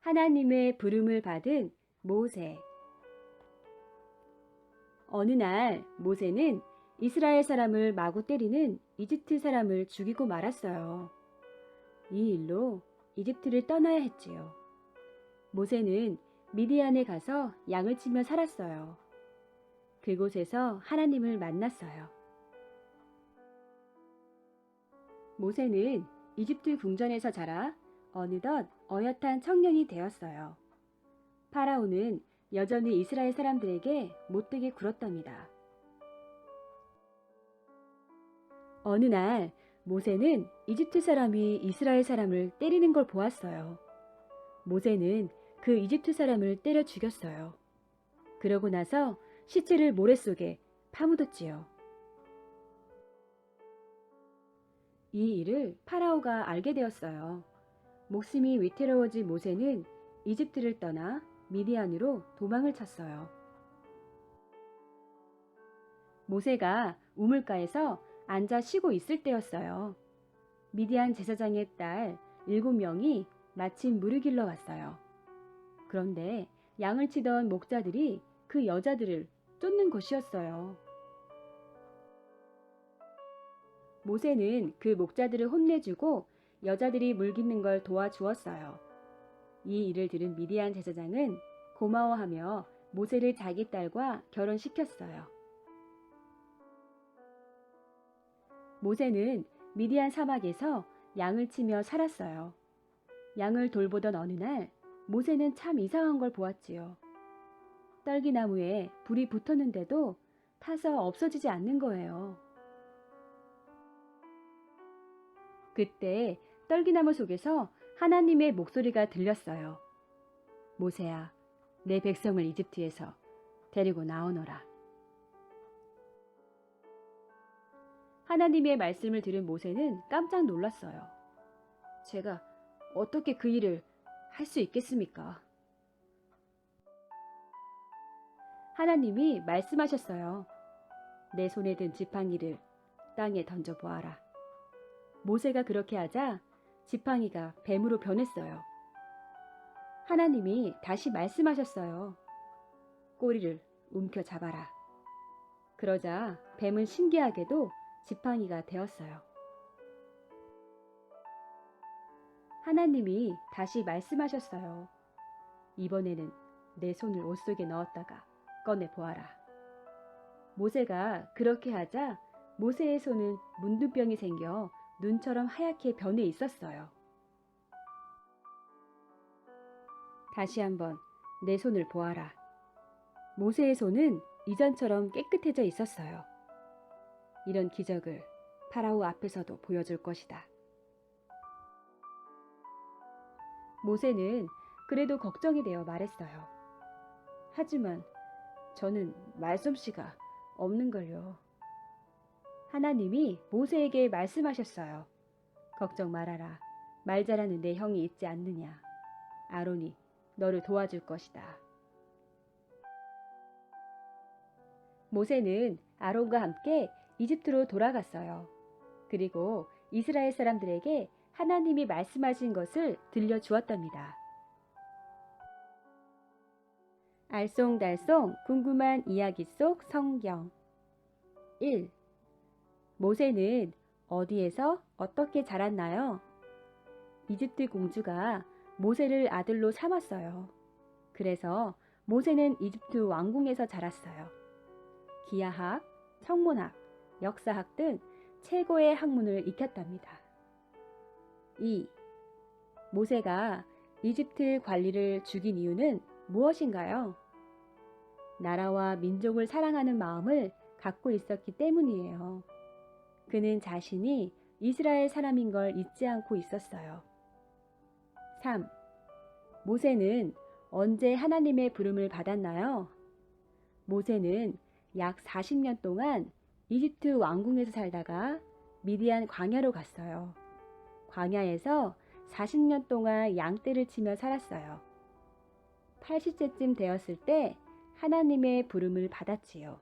하나님의 부름을 받은 모세. 어느 날 모세는 이스라엘 사람을 마구 때리는 이집트 사람을 죽이고 말았어요. 이 일로 이집트를 떠나야 했지요. 모세는 미디안에 가서 양을 치며 살았어요. 그곳에서 하나님을 만났어요. 모세는 이집트 궁전에서 자라 어느덧 어엿한 청년이 되었어요. 파라오는 여전히 이스라엘 사람들에게 못되게 굴었답니다. 어느 날 모세는 이집트 사람이 이스라엘 사람을 때리는 걸 보았어요. 모세는 그 이집트 사람을 때려 죽였어요. 그러고 나서 시체를 모래 속에 파묻었지요. 이 일을 파라오가 알게 되었어요. 목숨이 위태로워진 모세는 이집트를 떠나 미디안으로 도망을 쳤어요. 모세가 우물가에서 앉아 쉬고 있을 때였어요. 미디안 제사장의 딸 일곱 명이 마침 물을 길러 왔어요. 그런데 양을 치던 목자들이 그 여자들을 쫓는 것이었어요. 모세는 그 목자들을 혼내주고 여자들이 물 깃는 걸 도와주었어요. 이 일을 들은 미디안 제사장은 고마워하며 모세를 자기 딸과 결혼시켰어요. 모세는 미디안 사막에서 양을 치며 살았어요. 양을 돌보던 어느 날 모세는 참 이상한 걸 보았지요. 떨기나무에 불이 붙었는데도 타서 없어지지 않는 거예요. 그때 떨기나무 속에서 하나님의 목소리가 들렸어요. 모세야, 내 백성을 이집트에서 데리고 나오너라. 하나님의 말씀을 들은 모세는 깜짝 놀랐어요. 제가 어떻게 그 일을 할 수 있겠습니까? 하나님이 말씀하셨어요. 내 손에 든 지팡이를 땅에 던져 보아라. 모세가 그렇게 하자 지팡이가 뱀으로 변했어요. 하나님이 다시 말씀하셨어요. 꼬리를 움켜 잡아라. 그러자 뱀은 신기하게도 지팡이가 되었어요. 하나님이 다시 말씀하셨어요. 이번에는 내 손을 옷 속에 넣었다가 꺼내 보아라. 모세가 그렇게 하자 모세의 손은 문두병이 생겨 눈처럼 하얗게 변해 있었어요. 다시 한번 내 손을 보아라. 모세의 손은 이전처럼 깨끗해져 있었어요. 이런 기적을 파라오 앞에서도 보여줄 것이다. 모세는 그래도 걱정이 되어 말했어요. 하지만 저는 말솜씨가 없는걸요. 하나님이 모세에게 말씀하셨어요. 걱정 말아라. 말 잘하는 내 형이 있지 않느냐. 아론이 너를 도와줄 것이다. 모세는 아론과 함께 이집트로 돌아갔어요. 그리고 이스라엘 사람들에게 하나님이 말씀하신 것을 들려주었답니다. 알쏭달쏭 궁금한 이야기 속 성경 1. 모세는 어디에서 어떻게 자랐나요? 이집트 공주가 모세를 아들로 삼았어요. 그래서 모세는 이집트 왕궁에서 자랐어요. 기하학, 천문학, 역사학 등 최고의 학문을 익혔답니다. 2. 모세가 이집트 관리를 죽인 이유는 무엇인가요? 나라와 민족을 사랑하는 마음을 갖고 있었기 때문이에요. 그는 자신이 이스라엘 사람인 걸 잊지 않고 있었어요. 3. 모세는 언제 하나님의 부름을 받았나요? 모세는 약 40년 동안 이집트 왕궁에서 살다가 미디안 광야로 갔어요. 광야에서 40년 동안 양떼를 치며 살았어요. 80세쯤 되었을 때 하나님의 부름을 받았지요.